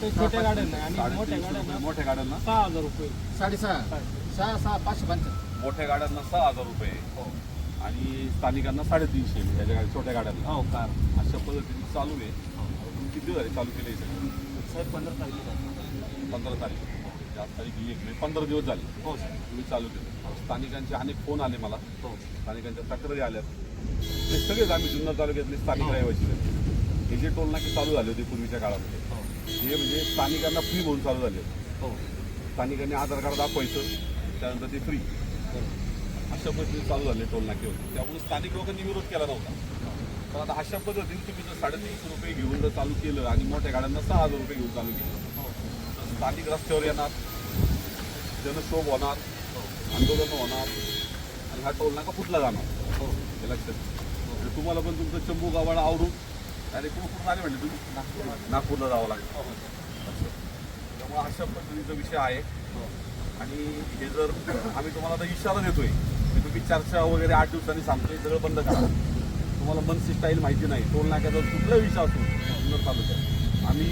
ते छोट्या गाड्यांना आणि मोठ्या गाड्यांना मोठ्या गाड्यांना? सहा हजार रुपये. साडेसहा. सहा सहा पाचशे पंच्याहत्तर. मोठ्या गाड्यांना सहा हजार रुपये. आणि स्थानिकांना साडेतीनशे म्हणजे ह्याच्या गाडी छोट्या गाड्यांना. हो कार. अशा पद्धतीने चालू आहे. तुम्ही किती दिवस झाले चालू केले हे सगळं सर पंधरा तारखेला पंधरा तारीख. आज तारीख एक म्हणजे पंधरा दिवस झाले. हो. सर तुम्ही चालू केलं. स्थानिकांचे अनेक फोन आले मला. हो. स्थानिकांच्या तक्रारी आल्यात ते सगळेच आम्ही जुन्नर तालुक्यातले स्थानिक रहिवासी आहेत. हे जे टोल नाके चालू झाले होते पूर्वीच्या काळामध्ये हो हे म्हणजे स्थानिकांना फ्री म्हणून चालू झाले. हो. स्थानिकांनी आधार कार्ड दाखवायचं त्यानंतर ते फ्री अशा पद्धतीने चालू झाले टोल नाके होते त्यामुळे स्थानिक लोकांनी विरोध केला नव्हता. तर आता अशा पद्धतीने तुम्ही जर साडेतीनशे रुपये घेऊन जर चालू केलं आणि मोठ्या गाड्यांना सहा हजार रुपये घेऊन चालू केलं हो. तर स्थानिक रस्त्यावर येणार जनक्षोभ होणार आंदोलन होणार आणि हा टोल नाका फुटला जाणार. हो. हे लक्षात तुम्हाला पण तुमचं चंबू गावाला आवरून आणि कुठून आले म्हणजे तुम्ही? नागपूरला जावं लागेल. असं. त्यामुळे अशा पद्धतीचा विषय आहे. आणि हे जर आम्ही तुम्हाला आता इशारा देतोय की तुम्ही चर्चा वगैरे आठ दिवसांनी सांगतोय सगळं बंद करा. तुम्हाला मनसी स्टाईल माहिती नाही. टोल नाक्याचा कुठला विषय असो सुंदर तालुक्यात. आम्ही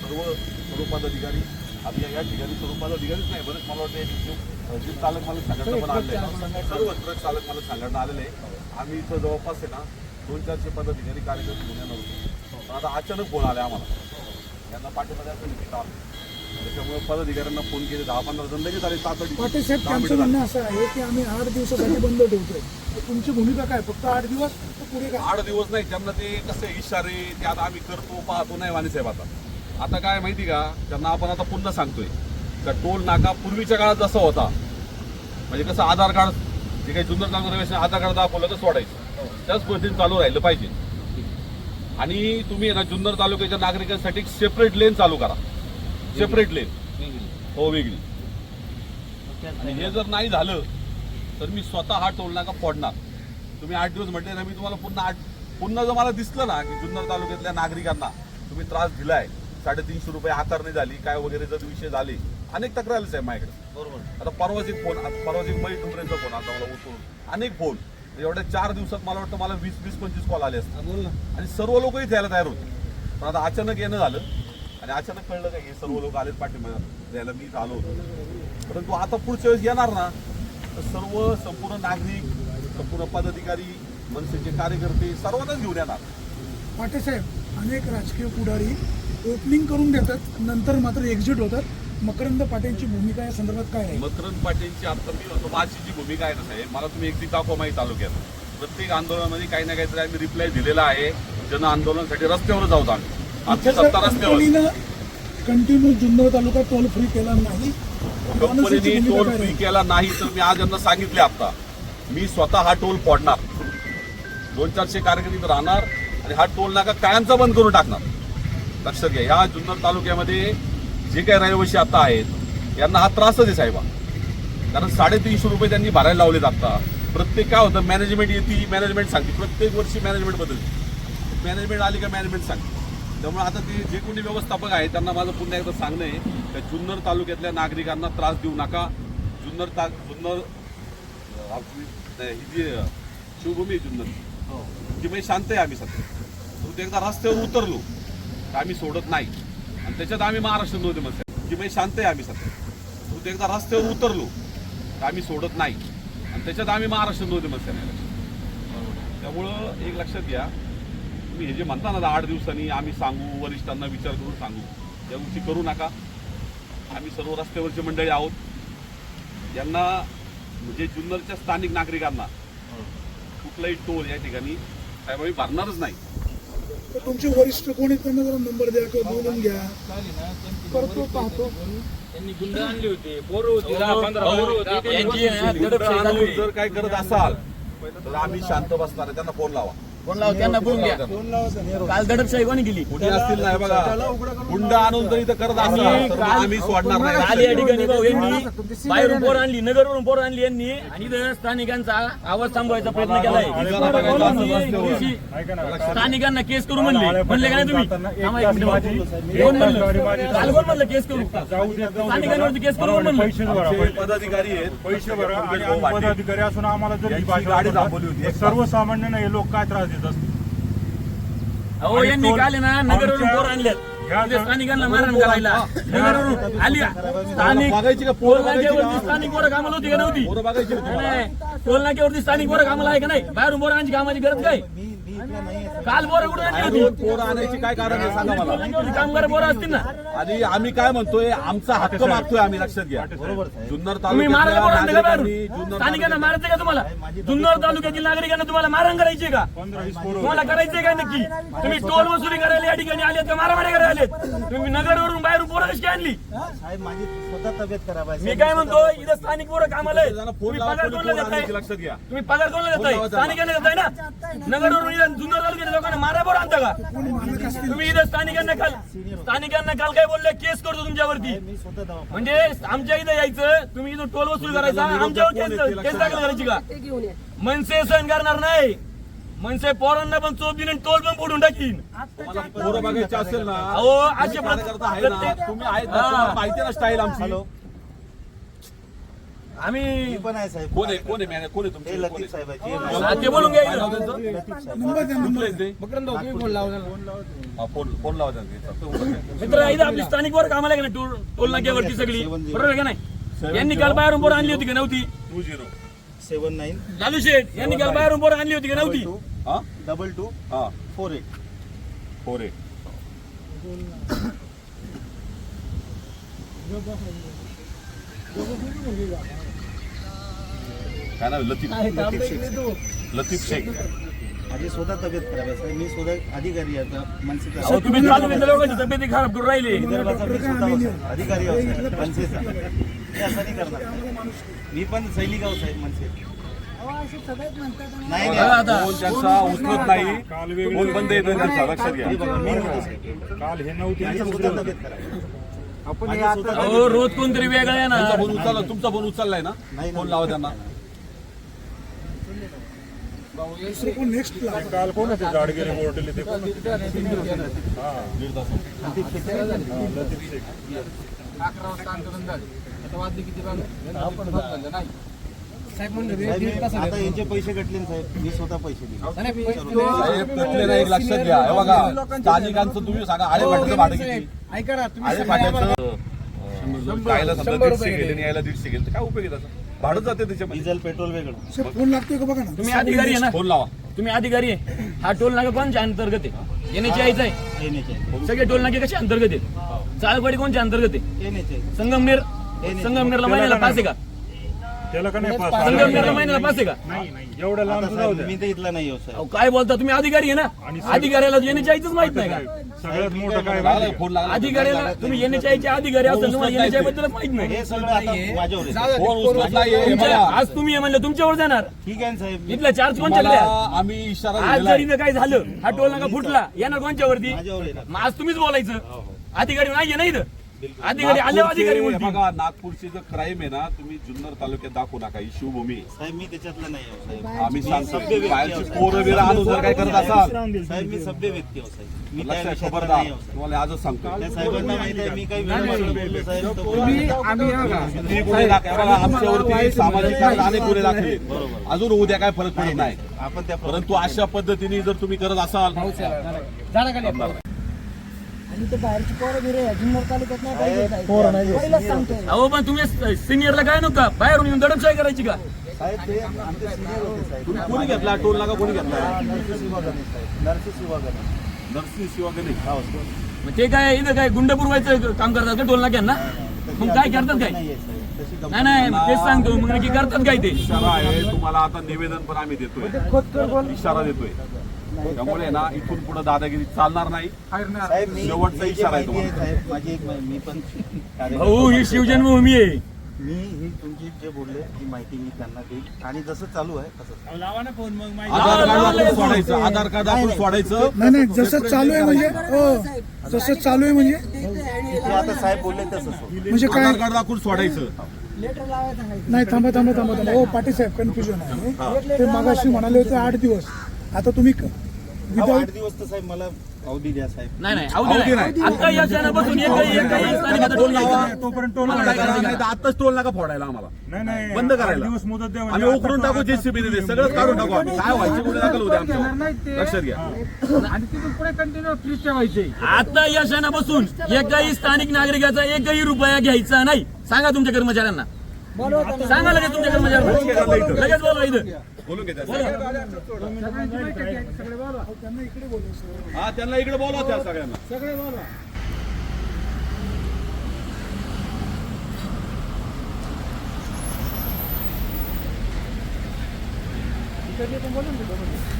सर्व स्वरूपाचा अधिकारी आपल्या या ठिकाणी स्वरूपाचा अधिकारीच नाही बरंच मला वाटतं जी चालक मालक संघटना पण आलेलं आहे. सर्व ट्रक चालक मालक संघटना आलेलं आहे आम्ही इथं जवळपास आहे ना दोन चारशे पदाधिकारी कार्यकर्ते घेऊन येणार होतो. पण आता अचानक फोन आले आम्हाला. यांना पाठीमध्ये असं लिखित आलं त्याच्यामुळे पदाधिकाऱ्यांना फोन केले. दहा पंधरा जण लगेच आले. तातडी पाटील साहेब त्यांचं म्हणणं असं आहे की आम्ही आठ दिवसासाठी बंद ठेवतोय. तर तुमची भूमिका काय? फक्त आठ दिवस? तर पुढे काय? आठ दिवस नाही. त्यांना ते कसे इशारे ते आता आम्ही करतो पाहतो. नाही वाणी साहेब आता. आता काय माहिती का? त्यांना आपण आता पुन्हा सांगतोय का टोल नाका पूर्वीच्या काळात जसा होता. म्हणजे कसं आधार कार्ड जे काही जुन्नर रहिवासी आधार कार्ड दाखवलं तर सोडायचं. त्याच पद्धतीने चालू राहिलं पाहिजे. आणि तुम्ही ना जुन्नर तालुक्याच्या नागरिकांसाठी सेपरेट लेन चालू करा. सेपरेट लेन हो वेगळी. आणि हे जर नाही झालं तर मी स्वतः हा टोल नाका फोडणार. तुम्ही आठ दिवस म्हटले ना मी तुम्हाला पुन्हा आठ पुन्हा जर मला दिसलं ना की जुन्नर तालुक्यातल्या नागरिकांना तुम्ही त्रास दिलाय साडेतीनशे रुपये आकारणी झाली काय वगैरे जर विषय झाले अनेक तक्रारीच आहे माझ्याकडे. बरोबर. आता परवाच एक फोन परवाच एक मयूर डुमरेंचा फोन आता मला उचलून. अनेक फोन. एवढ्या चार दिवसात मला वाटतं मला वीस वीस पंचवीस कॉल आले असतात बोल ना. आणि सर्व लोक इथे यायला तयार होते. पण आता अचानक येणं झालं. आणि अचानक कळलं काय हे सर्व लोक आलेत पाठिंबा द्यायला मी आलो होतो. परंतु आता पुढच्या वेळेस येणार ना तर सर्व संपूर्ण नागरिक संपूर्ण पदाधिकारी मनसेचे कार्यकर्ते सर्वांनाच घेऊन येणार. पाटील साहेब अनेक राजकीय पुढारी ओपनिंग करून देतात नंतर मात्र एक्झिट होतात. मकरंद पाटीलची भूमिका या संदर्भात काय आहे? मकरंद पाटीलची आता मी म्हणतो माझी जी भूमिका आहे ना साहेब. मला तुम्ही एकदी दाखवा माहिती तालुक्यात. प्रत्येक आंदोलनामध्ये काही ना काहीतरी आम्ही रिप्लाय दिलेला आहे. जन आंदोलनासाठी रस्त्यावर जाऊ आम्ही. सत्ता रस्त्यावर. कंटिन्यू जुन्नर तालुका टोल फ्री केला नाही कंपनीने टोल फ्री आहे? केला नाही तर मी आज यांना सांगितले आता. मी स्वतः हा टोल फोडणार. दोन चारशे कार्यकर्ते राहणार आणि हा टोल नाका कायमचा बंद करून टाकणार. लक्षात घ्या. ह्या जुन्नर तालुक्यामध्ये जे काही रहिवासी आता आहेत यांना हा त्रासच आहे साहेबा. कारण साडेतीनशे रुपये त्यांनी भरायला लावलेत आता. प्रत्येक काय होतं मॅनेजमेंट येते मॅनेजमेंट सांगते. प्रत्येक वर्षी मॅनेजमेंट बदलते. मॅनेजमेंट आली का मॅनेजमेंट सांगते. त्यामुळे आता ते जे कोणी व्यवस्थापक आहेत त्यांना माझं पुन्हा एकदा सांगणं आहे की जुन्नर तालुक्यातल्या नागरिकांना त्रास देऊ नका. जुन्नर ता जुन्नर ही जी शिवभूमी आहे जुन्नर हो. जी म्हणजे शांत आहे आम्ही सध्या. एकदा रस्त्यावर उतरलो तर आम्ही सोडत नाही. आणि त्याच्यात आम्ही महाराष्ट्र नव्हते मग की म्हणजे शांत आहे आम्ही सध्या. तू एकदा रस्त्यावर उतरलो तर आम्ही सोडत नाही. आणि त्याच्यात आम्ही महाराष्ट्र नव्हते मग त्यामुळं एक लक्षात घ्या तुम्ही हे जे म्हणता ना आठ दिवसांनी आम्ही सांगू वरिष्ठांना विचार करून सांगू या गोष्टी करू नका. आम्ही सर्व रस्त्यावरची मंडळी आहोत. यांना म्हणजे जुन्नरच्या स्थानिक नागरिकांना कुठलाही टोल या ठिकाणी साहेब आम्ही भरणारच नाही. तर तुमचे वरिष्ठ कोण त्यांना जरा नंबर द्या किंवा बोलून घ्या. करतो पाहतो. त्यांनी गुंड आणली होती. पोरं होती. दहा पंधरा पोरं दडपशाही चालू. जर काय करत असाल तर आम्ही शांत बसणार आहे. त्यांना फोन लावा. फोन लाव? त्यांना बोलून घ्या. काल दडपशाही कोणी केली? कुठे असतील नाही बघा. गुंड आणून इथं करत तर मग आम्ही सोडणार काल या नाही ठिकाणी भाऊ यांनी बाहेरून पोर आणली नगरवरून पोर आणली यांनी. आणि इथं स्थानिकांचा आवाज थांबवायचा प्रयत्न केलाय. स्थानिकांना केस करू म्हणले. म्हणले का नाही तुम्ही. कोण म्हणलं? काल कोण म्हणलं केस करू? स्थानिकांवरती केस करू म्हणलं. पदाधिकारी आहेत. पैसे भरा आणि. पदाधिकारी असून आम्हाला जर ही गाडी थांबवली होती. सर्वसामान्यांना हे लोक काय त्रास देत असतील अहो आणि यांनी टोल- काल ना नगरवरून आमच्या- पोर आणल्यात ह्या इथे स्थानिकांना मारण करायला. नगरवरून आली स्थानिक का? पोरं का? स्थानिक पोरं कामाला होती का नव्हती? पोरं बघायची का तुम्हाला? नाही, नाही. टोल नाक्यावरती स्थानिक पोरं कामाला आहे का नाही? बाहेरून पोरांची कामाची गरज काय? काल होती. पोरं आणायची काय कारण आहे सांगा मला. कामगार पोरं असतील ना. आणि आम्ही काय म्हणतोय आमचा हक्क मागतोय आम्ही लक्षात घ्या. जुन्नर तुम्ही मारायला का बाहेरून? स्थानिकांना मारायचं का तुम्हाला? जुन्नर तालुक्यातील नागरिकांना तुम्हाला मारण करायची का? तुम्हाला करायचंय का नक्की? तुम्ही टोल वसुली करायला या ठिकाणी आलेत का? मारामारी करायला आलेत? तुम्ही नगरवरून बाहेरून पोरं कशी काय आणली? साहेब माझी स्वतः तब्येत खराब आहे. मी काय म्हणतो इथं स्थानिक पोरं कामाला आहेत. तुम्ही पगार कोणी कोणाला देताय? लक्षात घ्या. तुम्ही पगार कोणाला देताय? स्थानिकांना देताय ना? नगरवरून इथं जुन्नर तालुक्याच्या लोकांना मारा पोरं आणता का? तुम्ही इथं स्थानिकांना काल स्थानिकांना काल काय बोलले? केस करतो तुमच्यावरती. म्हणजे आमच्या इथं यायचं तुम्ही इथं टोल वसूल करायचा आमच्यावर केस केस दाखल करायची का? मनसे सहन करणार नाही. मनसे पोरांना पण चोप दिली आणि टोल पण फोडून टाकीन. तुम्हाला पोरं बघायची असेल ना अहो असे प्रत्येक- तुम्ही माहिती ना स्टाईल आमची. आम्ही पण आहे साहेब. कोण आहे? कोण आहे मॅने- कोण आहे तुमचे? लतीफ आहे? साहेब आहे GM हा, ते बोलून घ्या काय नाव इथं. त्यांचं? लतीफ साहेब. कुठले ते? हा, फोन फोन लावा त्यांना. तो उभा आहे. मित्र इथं आपली स्थानिक वर कामाला आहे का नाही? टोल टोल नाक्यावरती सगळी. बरोबर आहे का नाही? यांनी काल बाहेरून पोरं आणली होती का? नव्हती. Two zero seven nine Lalu शेठ यांनी काल बाहेरून पोरं आणली होती का? नव्हती. टू हा? डबल टू हा. Four eight. Four eight. काय नाव आहे? लतीफ लतीफ शेख. लतीफ शेख. माझी स्वतः तब्येत खराब आहे साहेब मी स्वतः अधिकारी आहे आता मनसेचा. अहो तुम्ही तालुक्यातल्या लोकांची तब्येती खराब करून राहिली. विदर्भाचा मी स्वतः होता. अधिकारी आहो साहेब मनसेचा. मी असं नाही करणार. मी पण सैनिक आहो साहेब मनसे. नाही बघा नाही. आता फोन त्यांचा उचलत नाही. काल वेगळी फोन बंद येतो त्यांचा लक्षात घ्या. हे बघा, मी होतो साहेब काल हे नव्हते माझी आणि स्वतः तब्येत खराब आहे. अहो रोज कोणतरी वेगळं त्यांचा येणार फोन उचलला तुमचा फोन उचललाय ना? नाही, फोन लावा त्यांना. काल कोण होते? बोर्डले ते कोण होते? हा. दीड तास हा, लतीफ शेख. साहेब मी आता यांचे पैसे कटले ना साहेब मी स्वतः पैसे दिले. साहेब कटले नाही एक लक्षात घ्या हे बघा स्थानिकांचं तुम्ही सांगा आळे फाट्याचं भाडं किती? ऐका ना आळे फाट्याचं अं, जायला समजा दीडशे गेले. आणि यायला दीडशे गेले तर काय उपयोग आहे त्याचा? भाडं जाते त्याच्यामध्ये. डिझेल पेट्रोल वेगळं. फोन लागतोय का बघा ना? तुम्ही अधिकारी आहे ना? फोन लावा. तुम्ही अधिकारी आहे. हा टोल नाका कोणच्या अंतर्गत आहे? येण्याची आईचा आहे सगळे टोल नाके कशा अंतर्गत आहे चालवाडी कोणच्या अंतर्गत आहे? संगमनेर संगमनेरला महिन्याला पास आहे का? त्याला का नाही पास संगमनेरला महिन्याला पास आहे का? नाही नाही. लांब द्या. मी तर इथला नाही हो अहो, काय बोलता तुम्ही? अधिकारी आहे ना? अधिकाऱ्याला येण्याची आईच माहीत नाही का? सगळ्यात मोठं काय फोन लागला अधिकाऱ्याला तुम्ही येण्याच्या आईचे अधिकारी असेल तुम्हाला येण्याच्या बद्दलच माहीत नाही. हे सगळं आता माझ्यावर आहे, साहेब. फोन उचलत नाहीये हे तुमच्या. आज तुम्ही म्हणलं तुमच्यावर जाणार. ठीक आहे ना साहेब. इथला चार्ज कोणच्याकडे आहे? आम्ही इशारा आज दिलेला जर आहे. इथं काय झालं हा टोल नाका फुटला. येणार कोणच्यावरती? माझ्यावर. मग आज तुम्हीच बोलायचं. अधिकारी नाहीये ना इथं. अधिकारी आले नागपूरचे- अधिकारी हे बोलतील. बघा नागपूरची जर क्राईम आहे ना तुम्ही जुन्नर तालुक्यात दाखवू नका ही शिवभूमी आहे. साहेब मी त्याच्यातला नाही हो साहेब. आम्ही सभ्य सांगतो व्यक्ती बाहेरची आहे. पोरं बिरं आणून जर काय करत असाल? साहेब मी सभ्य व्यक्ती आहो साहेब. मी त्या लक्षात विषयातला खबरदार नाही आहो साहेब. तुम्हाला आजच सांगतो. त्या साहेबांना माहिती आहे मी काही वेळ बोललो साहेब. तर तुम्ही आम्ही किती गुन्हे दाखल बघा, आमच्यावरती सामाजिक अनेक गुन्हे दाखले अजून उद्या काय फरक पडत नाही. आपण त्या परंतु अशा पद्धतीने जर तुम्ही करत असाल ते बाहेरची पोरं बिरं आहे, जुन्नर तालुक्यात नाही पाहिजे पहिलंच सांगतोय. अहो पण तुम्ही सिनियरला काय नका बाहेरून येऊन दडपशाही करायची का? साहेब ते आमचे सिनियर होते साहेब. तुम्ही कोणी घेतला? टोल नाका कोणी घेतला? नर्सिस विभागाने साहेब. नर्सिस विभागाने नर्सिंग शिवा नाही हो मग ते काय इथं काय गुंड पुरवायचं काम करतात का टोल नाक्यांना? मग काय करतात काय? नाही आहे साहेब. तशी नाही नाही तेच सांगतो. मग नक्की करतात काय ते? इशारा आहे तुम्हाला आता निवेदन पण आम्ही देतोय. इशारा देतोय. त्यामुळे ना इथून पुढे दादागिरी चालणार नाही. शेवटचा इशारा आहे तुम्हाला. माझी एक मी पण भाऊ ही शिवजन्मभूमी आहे मी ही तुमची जे बोलले ती माहिती मी त्यांना देईल. आणि जसं चालू आहे तसं लावा ना फोन मग माहिती. आधार कार्ड आपण सोडायचं आधार कार्ड आपण सोडायचं. नाही नाही जसं चालू आहे म्हणजे हो जसं चालू आहे म्हणजे. आता साहेब बोलले तसंच होईल. म्हणजे काय? आधार कार्ड दाखवून सोडायचं. नाही थांबा थांबा थांबा थांबा. हो पाटील साहेब कन्फ्युजन आहे. ते मागाशी म्हणाले होते आठ दिवस. आता तुम्ही आठ दिवस तर साहेब मला अवधी द्या साहेब. नाही नाही अवधी अवधी नाही. नाही. आता या क्षणापासून एकही एकही स्थानिकाचा टोल लावा. तोपर्यंत टोल मला काय करायचं नाही तर आताच टोल नका फोडायला आम्हाला. नाही नाही. बंद आठ करायला. दिवस मुदत द्या आम्ही उकरून टाकू जेसीबी देते सगळं काढून टाकू आम्ही. काय व्हायचे कुठे दाखल होते लक्षात घ्या. आणि तिथून पुढे कंटिन्यू फ्रीज ठेवायचे. आता या क्षणापासून एकही स्थानिक नागरिकाचा एकही रुपया घ्यायचा नाही. सांगा तुमच्या कर्मचाऱ्यांना. सांगा लगेच तुमच्या कर्मचाऱ्यांना. लगेच बोलवा इथं. बोलून घेतात बोलू. हा त्यांना इकडे बोलवा त्या सगळ्यांना. सगळे बोला.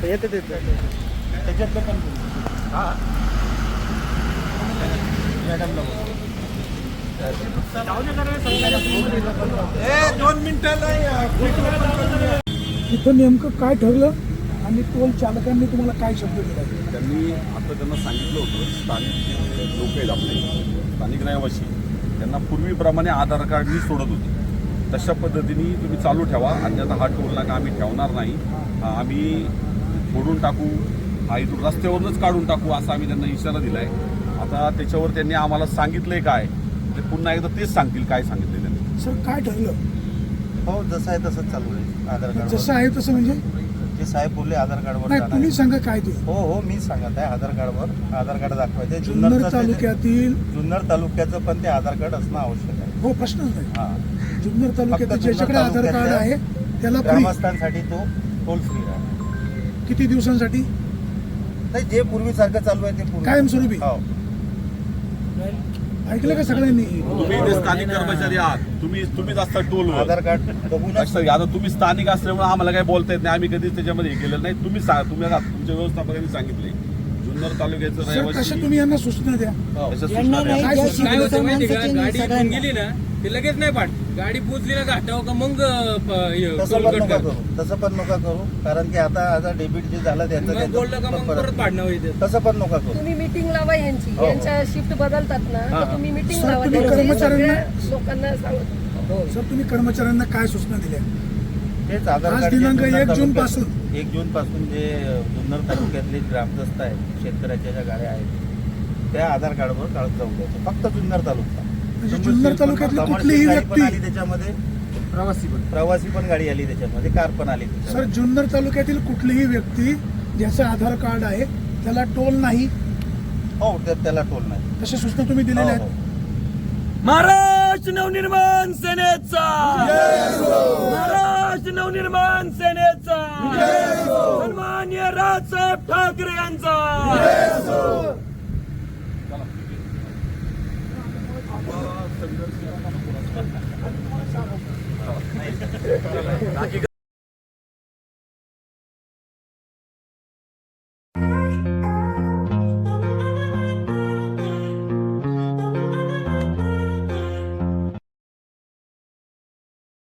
येते ते त्याच्यातलं पण हा. मॅडमला बोला. इथं नेमकं काय ठरलं आणि टोल चालकांनी तुम्हाला काय शब्द दिला? त्यांनी आता त्यांना सांगितलं होतं स्थानिक जे लोक आहेत आपले स्थानिक रहिवासी त्यांना पूर्वीप्रमाणे आधार कार्ड मी सोडत होते. तशा पद्धतीने तुम्ही चालू ठेवा आणि आता हा टोल नाका आम्ही ठेवणार नाही. आम्ही फोडून टाकू हा इथून रस्त्यावरूनच काढून टाकू असा आम्ही त्यांना इशारा दिलाय. आता त्याच्यावर त्यांनी आम्हाला सांगितलंय काय ते पुन्हा एकदा तेच सांगतील काय सांगितलंय त्यांनी. सर काय ठरलं? हो जसं आहे तसंच चालू आहे. आधार कार्ड जसं आहे तसं म्हणजे? ते साहेब बोलले आधार कार्डवर नाही जाणार. तुम्ही. सांगा काय ते? हो हो मी सांगत आहे आधार कार्डवर. आधार कार्ड दाखवायचे जुन्नर जुन्नरचं ते- तालुक्यातील जुन्नर तालुक्याचं पण ते आधार कार्ड असणं आवश्यक आहे. हो प्रश्नच नाही. हा. जुन्नर तालुक्यातील फक्त ज्याच्याकडे जुन्नर आधार कार्ड आहे त्याला फ्री ग्रामस्थांसाठी तो टोल फ्री आहे. किती दिवसांसाठी? नाही जे पूर्वीसारखं चालू आहे ते पूर्वी कायमस्वरूपी? हो. ऐकलं का सगळ्यांनी? तुम्ही स्थानिक कर्मचारी आहात. तुम्ही तुम्हीच असता टोलवर आधार कार्ड घ्या आता तुम्ही स्थानिक असल्यामुळे आम्हाला काही बोलता येत नाही. आम्ही कधीच त्याच्यामध्ये हे केलेलं नाही. तुम्ही सांगा तुम्ही तुमच्या व्यवस्थापकांनी सांगितले. जुन्नर तालुक्याचं रहिवासी तुम्ही यांना सूचना द्या? त्याच्या सूचना द्या. गाडी. गेली ना ते लगेच नाही पाठ गाडी पोचली ना घाटावर का मग तसं पण नका कर. तसं पण नका करू. कारण की आता आता डेबिट जे झालं त्याचं बोललं का मग परत पाडणं होईल तसं पण नका करू. तुम्ही मीटिंग लावा यांची. हो. यांच्या शिफ्ट बदलतात ना तर तुम्ही मीटिंग सर, लावा. तुम्ही त्यांची. कर्मचाऱ्यांना- सगळ्या लोकांना सांगू. सर तुम्ही कर्मचाऱ्यांना काय सूचना दिल्या? तेच आधार आज कार्ड जे दिनांक जुन्नर एक जून तालुक्यात- पासून. एक जून पासून जे जुन्नर तालुक्यातले ग्रामदस्त आहेत शेतकऱ्याच्या ज्या गाड्या आहेत त्या आधार कार्डवर काढत जाऊ द्यायचं. फक्त जुन्नर तालुका. म्हणजे जुन्नर तालुक्यातली कुठलीही व्यक्ती त्याच्यामध्ये. प्रवासी पण. प्रवासी पण गाडी आली त्याच्यामध्ये कार पण आली सर. जुन्नर तालुक्यातील कुठलीही व्यक्ती ज्याचं आधार कार्ड आहे त्याला टोल नाही? हो त्या- त्याला टोल नाही. तशा सूचना तुम्ही दिलेल्या हो, आहेत? हो. महाराष्ट्र नवनिर्माण सेनेचा! महाराष्ट्र नवनिर्माण सेनेचा! सन्मान्य राजसाहेब ठाकरे यांचा! बाकी